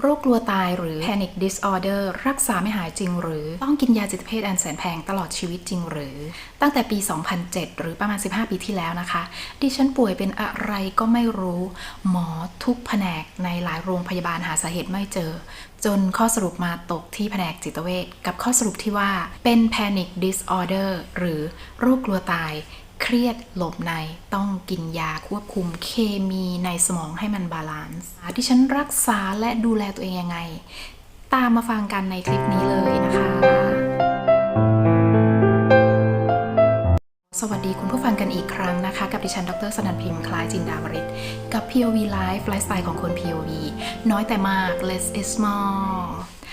โรคกลัวตายหรือ panic disorder รักษาไม่หายจริงหรือ ต้องกินยาจิตเภทอันแสนแพงตลอดชีวิตจริงหรือ ตั้งแต่ปี 2007 หรือประมาณ 15 ปีที่แล้วนะคะ ดิฉันป่วยเป็นอะไรก็ไม่รู้ หมอทุกแผนกในหลายโรงพยาบาลหาสาเหตุไม่เจอ จนข้อสรุปมาตกที่แผนกจิตเวชกับข้อสรุปที่ว่าเป็น panic disorder หรือโรคกลัวตาย เครียดหลบในต้องกินยาควบคุมเคมีในสมองให้มันบาลานซ์ที่ฉันรักษาและดูแลตัวเองยังไง ตามมาฟังกันในคลิปนี้เลยนะคะ สวัสดีคุณผู้ฟังกันอีกครั้งนะคะ กับดิฉันดรสนันพิมพ์คล้ายจินดาวริศกับ POV Life ไลฟ์สไตล์ของคน POV น้อยแต่มาก less is more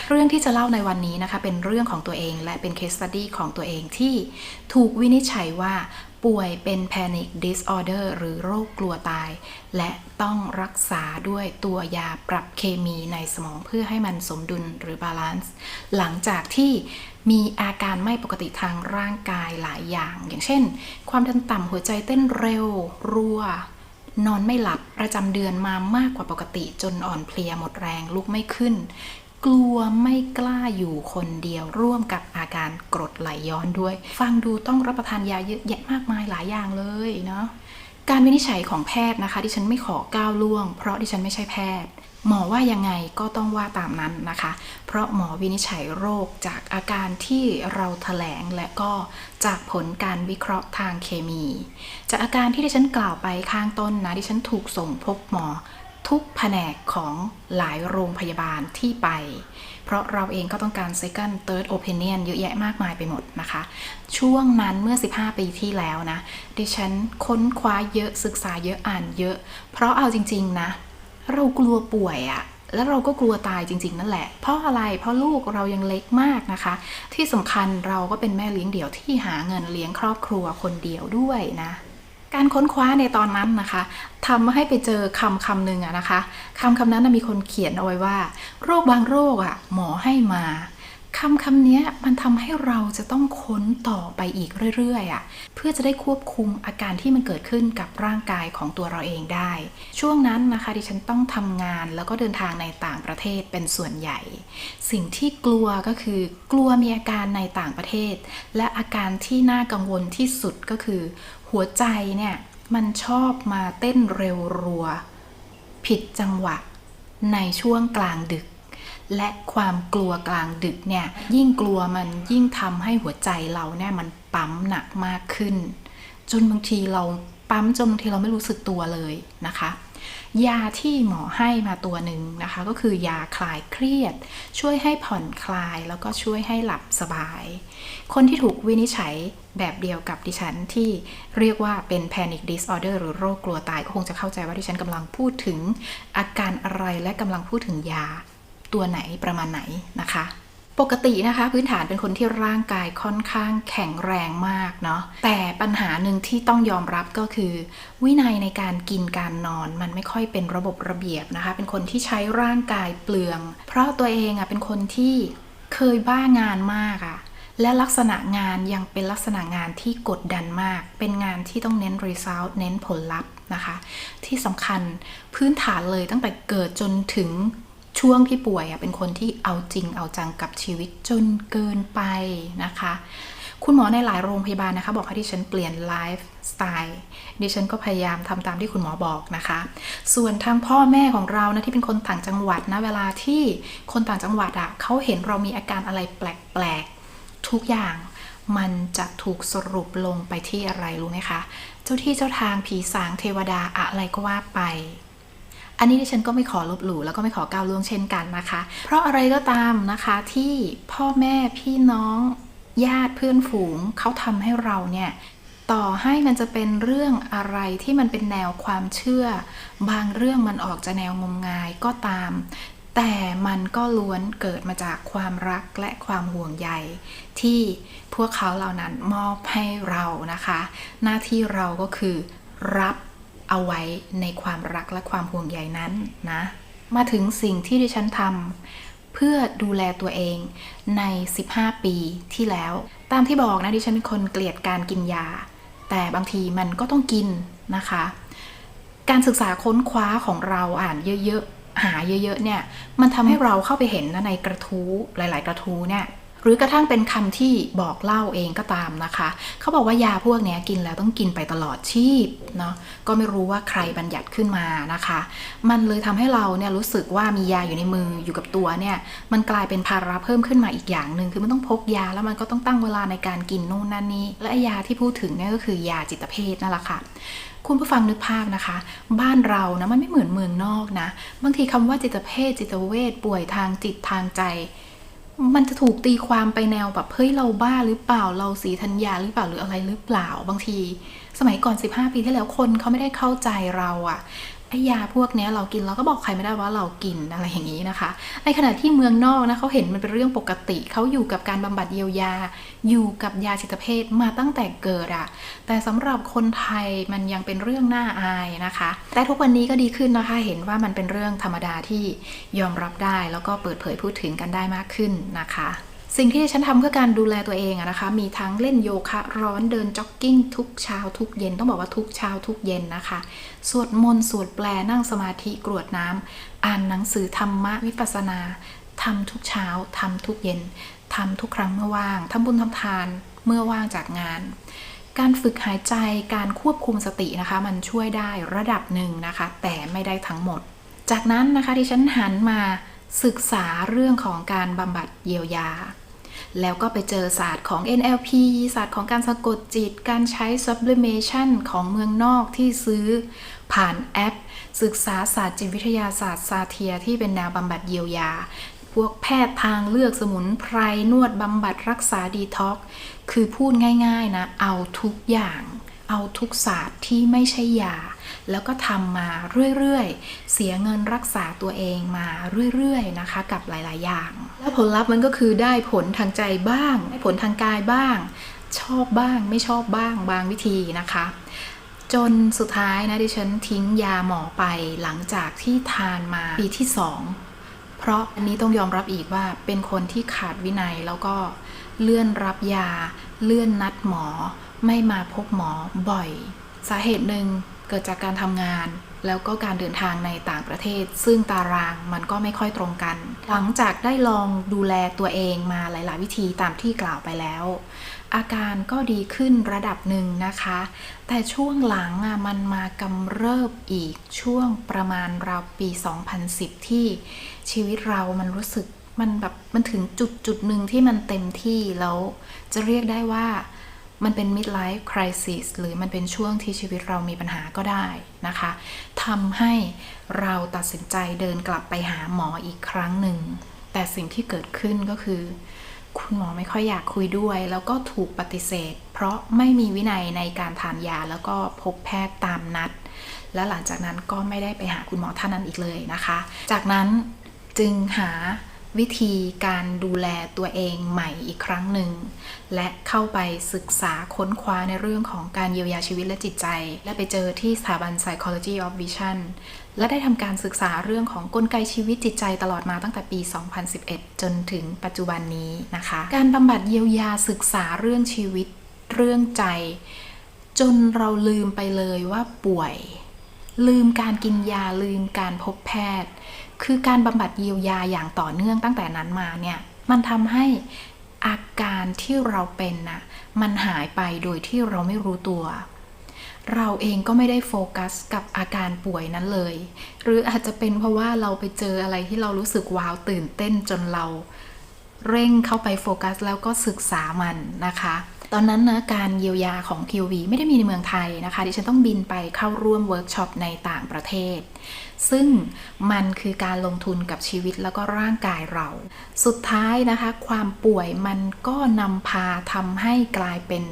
เรื่องที่จะเล่าในวันนี้นะคะ เป็นเรื่องของตัวเองและเป็น case study ของตัวเองที่ถูกวินิจฉัยว่า ป่วยเป็น panic disorder หรือโรคกลัวตาย และต้องรักษาด้วยตัวยาปรับเคมีในสมองเพื่อให้มันสมดุลหรือบาลานซ์ หลังจากที่มีอาการไม่ปกติทางร่างกายหลายอย่าง อย่างเช่น ความดันต่ำหัวใจเต้นเร็ว รัวนอนไม่หลับประจำเดือนมามากกว่าปกติจนอ่อนเพลียหมดแรงลุกไม่ขึ้น กลัวไม่กล้าอยู่คนเดียวร่วมกับอาการกรดไหลย้อนด้วย ฟังดูต้องรับประทานยาเยอะแยะมากมายหลายอย่างเลยเนาะการวินิจฉัยของแพทย์นะคะ ดิฉันไม่ขอก้าวล่วง เพราะดิฉันไม่ใช่แพทย์ หมอว่ายังไงก็ต้องว่าตามนั้นนะคะ เพราะหมอวินิจฉัยโรคจากอาการที่เราแถลงและก็จากผลการวิเคราะห์ทางเคมี จากอาการที่ดิฉันกล่าวไปข้างต้นนะดิฉันถูกส่งพบหมอ ทุกแผนกของหลายโรงพยาบาลที่ไป เพราะเราเองก็ต้องการ second third opinion เยอะแยะมากมายไปหมดนะคะ ช่วงนั้นเมื่อ 15 ปีที่แล้วนะ ดิฉันค้นคว้าเยอะศึกษาเยอะอ่านเยอะ เพราะเอาจริง ๆ นะ เรากลัวป่วยอะแล้วเราก็กลัวตายจริง ๆ นั่นแหละ เพราะอะไร เพราะลูกเรายังเล็กมากนะคะ ที่สำคัญเราก็เป็นแม่เลี้ยงเดี่ยวที่หาเงินเลี้ยงครอบครัวคนเดียวด้วยนะ การค้นคว้าในตอนนั้นนะคะทำให้ไปเจอคำคำหนึ่งอะนะคะคำคำนั้นมีคนเขียนเอาไว้ว่า โรคบางโรคอะหมอให้มาคำคำนี้มันทำให้เราจะต้องค้นต่อไปอีกเรื่อยๆอะเพื่อจะได้ควบคุมอาการที่มันเกิดขึ้นกับร่างกายของตัวเราเองได้ ช่วงนั้นนะคะดิฉันต้องทำงานแล้วก็เดินทางในต่างประเทศเป็นส่วนใหญ่ สิ่งที่กลัวก็คือกลัวมีอาการในต่างประเทศ และอาการที่น่ากังวลที่สุดก็คือ หัวใจเนี่ยมันชอบมาเต้นเร็วรัว ผิดจังหวะในช่วงกลางดึก และความกลัวกลางดึกเนี่ยยิ่งกลัวมันยิ่งทำให้หัวใจเราเนี่ยมันปั๊มหนักมากขึ้น จนบางทีเราปั๊มจนบางทีเราไม่รู้สึกตัวเลยนะคะ ยาที่หมอให้มาตัวหนึ่งนะคะ ก็คือยาคลายเครียด ช่วยให้ผ่อนคลายแล้วก็ช่วยให้หลับสบาย คนที่ถูกวินิจฉัยแบบเดียวกับดิฉันที่เรียกว่าเป็น panic disorder หรือโรคกลัวตายก็คงจะเข้าใจว่าดิฉันกำลังพูดถึงอาการอะไรและกำลังพูดถึงยาตัวไหนประมาณไหนนะคะ ปกตินะคะ พื้นฐานเป็นคนที่ร่างกายค่อนข้างแข็งแรงมากเนาะแต่ปัญหาหนึ่งที่ต้องยอมรับก็คือ วินัยในการกินการนอนมันไม่ค่อยเป็นระบบระเบียบนะคะ เป็นคนที่ใช้ร่างกายเปลือง เพราะตัวเองอะเป็นคนที่เคยบ้างานมากอะและลักษณะงานยังเป็นลักษณะงานที่กดดันมาก เป็นงานที่ต้องเน้น result เน้นผลลัพธ์นะคะ ที่สำคัญพื้นฐานเลยตั้งแต่เกิดจนถึง ช่วงที่ป่วยเป็นคนที่เอาจริงเอาจังกับชีวิตจนเกินไปนะคะ คุณหมอในหลายโรงพยาบาลนะคะ บอกให้ดิฉันเปลี่ยนไลฟ์สไตล์ดิฉันก็พยายามทำตามที่คุณหมอบอกนะคะ ส่วนทางพ่อแม่ของเรานะที่เป็นคนต่างจังหวัดนะเวลาที่คนต่างจังหวัดอะ่ะเขาเห็นเรามีอาการอะไรแปลกๆทุกอย่างมันจะถูกสรุปลงไปที่อะไรรู้ไหมคะ เจ้าที่เจ้าทางผีสางเทวดาอะไรก็ว่าไป อันนี้ดิฉันก็ไม่ขอลบหลู่แล้วก็ไม่ขอก้าวล่วงเช่นกันนะคะ เพราะอะไรก็ตามนะคะที่พ่อแม่พี่น้องญาติเพื่อนฝูงเขาทำให้เราเนี่ยต่อให้มันจะเป็นเรื่องอะไรที่มันเป็นแนวความเชื่อ บางเรื่องมันออกจะแนวงมงายก็ตาม แต่มันก็ล้วนเกิดมาจากความรักและความห่วงใยที่พวกเขาเหล่านั้นมอบให้เรานะคะ หน้าที่เราก็คือรับ เอาไว้ในความรักและความห่วงใยนั้นนะ มาถึงสิ่งที่ดิฉันทำเพื่อดูแลตัวเองใน 15 ปีที่แล้ว ตามที่บอกนะดิฉันเป็นคนเกลียดการกินยา แต่บางทีมันก็ต้องกินนะคะ การศึกษาค้นคว้าของเราอ่านเยอะๆหาเยอะๆเนี่ย มันทำให้เราเข้าไปเห็นนะในกระทู้หลาย ๆ กระทู้เนี่ย หรือกระทั่งเป็นคำที่บอกเล่าเองก็ตามนะคะ เขาบอกว่ายาพวกนี้กินแล้วต้องกินไปตลอดชีพเนาะก็ไม่รู้ว่าใครบัญญัติขึ้นมานะคะ มันเลยทำให้เราเนี่ยรู้สึกว่ามียาอยู่ในมืออยู่กับตัวเนี่ยมันกลายเป็นภาระเพิ่มขึ้นมาอีกอย่างหนึ่งคือมันต้องพกยาแล้วมันก็ต้องตั้งเวลาในการกินนู่นนั่นนี่และยาที่พูดถึงเนี่ยก็คือยาจิตเภทนั่นแหละค่ะคุณผู้ฟังนึกภาพนะคะ บ้านเรานะมันไม่เหมือนเมืองนอกนะ บางทีคำว่าจิตเภทจิตเวชป่วยทางจิตทางใจ มันจะถูกตีความไปแนวแบบเฮ้ยเราบ้าหรือเปล่าเราสีธัญญาหรือเปล่าหรืออะไรหรือเปล่าบางที สมัยก่อน 15 ปีที่แล้วคนเขาไม่ได้เข้าใจเราอะ ไอยาพวกนี้เรากินเราก็บอกใครไม่ได้ว่าเรากินอะไรอย่างนี้นะคะ ในขณะที่เมืองนอกนะเขาเห็นมันเป็นเรื่องปกติเขาอยู่กับการบำบัดเยียวยา อยู่กับยาจิตเภทมาตั้งแต่เกิดอะแต่สำหรับคนไทยมันยังเป็นเรื่องน่าอายนะคะ แต่ทุกวันนี้ก็ดีขึ้นนะคะ เห็นว่ามันเป็นเรื่องธรรมดาที่ยอมรับได้ แล้วก็เปิดเผยพูดถึงกันได้มากขึ้นนะคะ สิ่งที่ฉันทำเพื่อการดูแลตัวเองนะคะ มีทั้งเล่นโยคะร้อนเดินจ็อกกิ้งทุกเช้าทุกเย็นต้องบอกว่าทุกเช้าทุกเย็นนะคะ สวดมนต์สวดแปลนั่งสมาธิกรวดน้ำอ่านหนังสือธรรมะวิปัสสนาทำทุกเช้าทำทุกเย็นทำทุกครั้งเมื่อว่างทำบุญทำทานเมื่อว่างจากงาน การฝึกหายใจการควบคุมสตินะคะ มันช่วยได้ระดับหนึ่งนะคะ แต่ไม่ได้ทั้งหมด จากนั้นนะคะที่ฉันหันมาศึกษาเรื่องของการบำบัดเยียวยา แล้วก็ไปเจอศาสตร์ของ NLP ศาสตร์ของการสะกดจิต การใช้ sublimation ของเมืองนอกที่ซื้อผ่านแอป ศึกษาศาสตร์จิตวิทยาศาสตร์ซาเทียที่เป็นแนวบำบัดเยียวยา พวกแพทย์ทางเลือกสมุนไพรนวดบำบัดรักษาดีท็อกคือพูดง่าย ๆนะ เอาทุกอย่าง เอาทุกศาสตร์ที่ไม่ใช่ยา แล้วก็ทำมาเรื่อยๆ เสียเงินรักษาตัวเองมาเรื่อยๆนะคะ กับหลายๆอย่าง แล้วผลลัพธ์มันก็คือได้ผลทางใจบ้างได้ผลทางกายบ้าง ชอบบ้างไม่ชอบบ้างบางวิธีนะคะ จนสุดท้ายนะดิฉันทิ้งยาหมอไปหลังจากที่ทานมาปีที่สองเพราะอันนี้ต้องยอมรับอีกว่าเป็นคนที่ขาดวินัยแล้วก็เลื่อนรับยา เลื่อนนัดหมอ ไม่มาพบหมอบ่อย สาเหตุหนึ่ง เกิดจากการทำงาน แล้วก็การเดินทางในต่างประเทศ ซึ่งตารางมันก็ไม่ค่อยตรงกัน หลังจากได้ลองดูแลตัวเองมาหลาย ๆ วิธีตามที่กล่าวไปแล้ว อาการก็ดีขึ้นระดับหนึ่งนะคะ แต่ช่วงหลังอะมันมากำเริบอีกช่วงประมาณราวปี 2010 ที่ชีวิตเรามันรู้สึกมันแบบมันถึงจุดจุดหนึ่งที่มันเต็มที่แล้วจะเรียกได้ว่า มันเป็น midlife crisis หรือมันเป็นช่วงที่ชีวิตเรามีปัญหาก็ได้นะคะทำให้เราตัดสินใจเดินกลับไปหาหมออีกครั้งหนึ่ง แต่สิ่งที่เกิดขึ้นก็คือ คุณหมอไม่ค่อยอยากคุยด้วย แล้วก็ถูกปฏิเสธ เพราะไม่มีวินัยในการทานยาแล้วก็พบแพทย์ตามนัด และหลังจากนั้นก็ไม่ได้ไปหาคุณหมอท่านนั้นอีกเลยนะคะ จากนั้นจึงหา วิธีการดูแลตัวเองใหม่อีกครั้งหนึ่ง และเข้าไปศึกษาค้นคว้าในเรื่องของการเยียวยาชีวิตและจิตใจ และไปเจอที่สถาบัน Psychology of Vision และได้ทำการศึกษาเรื่องของกลไกชีวิตจิตใจตลอดมาตั้งแต่ปี 2011 จนถึงปัจจุบันนี้นะคะ การบำบัดเยียวยาศึกษาเรื่องชีวิตเรื่องใจ จนเราลืมไปเลยว่าป่วย ลืมการกินยาลืมการพบแพทย์ คือการบำบัดเยียวยาอย่างต่อเนื่องตั้งแต่นั้นมาเนี่ยมันทำให้อาการที่เราเป็นน่ะมันหายไปโดยที่เราไม่รู้ตัว เราเองก็ไม่ได้โฟกัสกับอาการป่วยนั้นเลย หรืออาจจะเป็นเพราะว่าเราไปเจออะไรที่เรารู้สึกว้าวตื่นเต้นจนเรา เร่งเข้าไปโฟกัสแล้วก็ศึกษามันนะคะ ตอนนั้นนะการเยียวยาของ POV ไม่ได้มีในเมืองไทยนะคะ ดิฉันต้องบินไปเข้าร่วมเวิร์กช็อปในต่างประเทศ ซึ่งมันคือการลงทุนกับชีวิตแล้วก็ร่างกายเรา สุดท้ายนะคะ ความป่วยมันก็นำพาทำให้กลายเป็น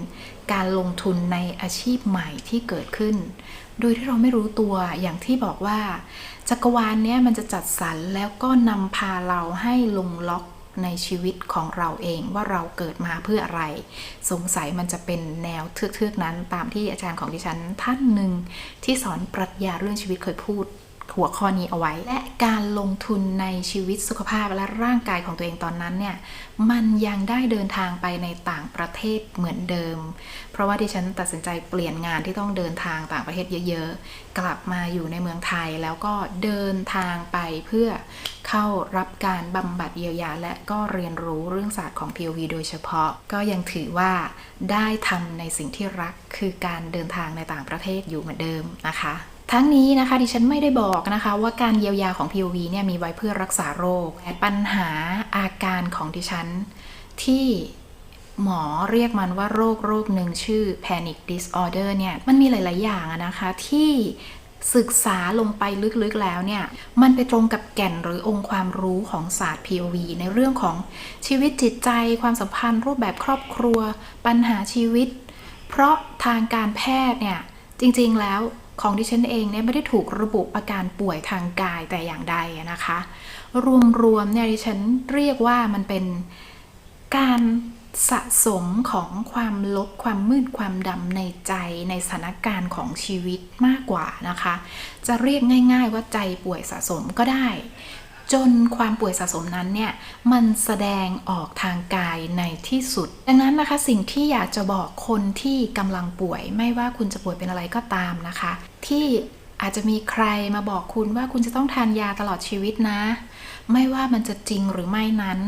การลงทุนในอาชีพใหม่ที่เกิดขึ้น โดยที่เราไม่รู้ตัวอย่างที่บอกว่า จักรวาลเนี้ยมันจะจัดสรรแล้วก็นำพาเราให้ลงล็อก ในชีวิตของเราเองว่าเราเกิดมาเพื่ออะไร สงสัยมันจะเป็นแนวเทือกๆนั้น ตามที่อาจารย์ของดิฉันท่านหนึ่งที่สอนปรัชญาเรื่องชีวิตเคยพูด หัวข้อนี้เอาไว้ และการลงทุนในชีวิตสุขภาพและร่างกายของตัวเองตอนนั้นเนี่ยมันยังได้เดินทางไปในต่างประเทศเหมือนเดิม เพราะว่าดิฉันตัดสินใจเปลี่ยนงานที่ต้องเดินทางต่างประเทศเยอะๆ กลับมาอยู่ในเมืองไทยแล้วก็เดินทางไปเพื่อเข้ารับการบำบัดเยียวยา และก็เรียนรู้เรื่องศาสตร์ของ POV โดยเฉพาะ ก็ยังถือว่าได้ทำในสิ่งที่รักคือการเดินทางในต่างประเทศอยู่เหมือนเดิมนะคะ ทั้งนี้นะคะดิฉันไม่ได้บอกนะคะว่าการเยียวยาของ POV เนี่ยมีไว้เพื่อรักษาโรคแต่ปัญหาอาการของดิฉัน ที่หมอเรียกมันว่าโรคโรคหนึ่งชื่อ panic disorder เนี่ยมันมีหลาย ๆ อย่างนะคะที่ศึกษาลงไปลึกๆแล้วเนี่ย มันไปตรงกับแก่นหรือองค์ความรู้ของศาสตร์ POV ในเรื่องของชีวิตจิตใจ ความสัมพันธ์ รูปแบบครอบครัว ปัญหาชีวิต เพราะทางการแพทย์เนี่ย จริงๆแล้ว ของดิฉันเองเนี่ยไม่ได้ถูกระบุอาการป่วยทางกายแต่อย่างใดนะคะ รวมๆเนี่ยดิฉันเรียกว่ามันเป็นการสะสมของความลบความมืดความดำในใจในสถานการณ์ของชีวิตมากกว่านะคะ จะเรียกง่าย ๆ ว่าใจป่วยสะสมก็ได้ จนความป่วยสะสมนั้นเนี่ยมันแสดงออกทางกายในที่สุด ดังนั้นนะคะสิ่งที่อยากจะบอกคนที่กำลังป่วย ไม่ว่าคุณจะป่วยเป็นอะไรก็ตามนะคะ ที่อาจจะมีใครมาบอกคุณว่าคุณจะต้องทานยาตลอดชีวิตนะ ไม่ว่ามันจะจริงหรือไม่นั้น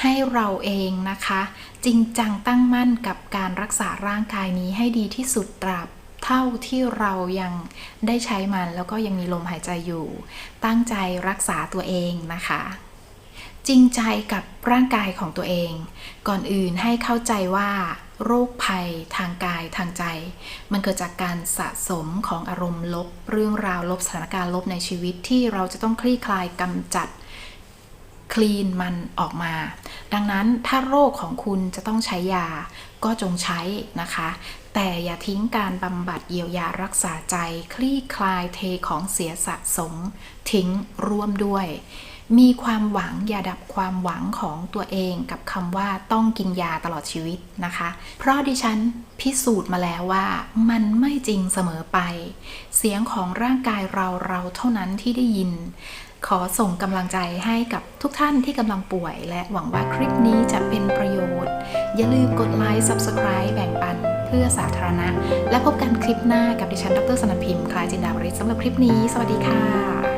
ให้เราเองนะคะ จริงจังตั้งมั่นกับการรักษาร่างกายนี้ให้ดีที่สุดตราบ ท่าที่เรายังได้ใช้มันแล้วก็ยังมีลมหายใจอยู่ ตั้งใจรักษาตัวเองนะคะ จริงใจกับร่างกายของตัวเอง ก่อนอื่นให้เข้าใจว่า โรคภัยทางกายทางใจ มันเกิดจากการสะสมของอารมณ์ลบ เรื่องราวลบสถานการณ์ลบในชีวิตที่เราจะต้องคลี่คลายกำจัด คลีนมันออกมา ดังนั้นถ้าโรคของคุณจะต้องใช้ยาก็จงใช้นะคะ แต่อย่าทิ้งการบำบัดเยียวยารักษาใจ คลี่คลายเทของเสียสะสม ทิ้งร่วมด้วย มีความหวังอย่าดับความหวังของตัวเองกับคำว่าต้องกินยาตลอดชีวิตนะคะ เพราะดิฉันพิสูจน์มาแล้วว่ามันไม่จริงเสมอไป เสียงของร่างกายเราเราเท่านั้นที่ได้ยิน ขอส่งกำลังใจให้กับทุกท่านที่กำลังป่วย และหวังว่าคลิปนี้จะเป็นประโยชน์ อย่าลืมกดไลค์ Subscribe แบ่งปันเพื่อสาธารณะ และพบกันคลิปหน้ากับดิฉัน ดรสนพิมพ์คลายจินดาบริสสำหรับคลิปนี้ สวัสดีค่ะ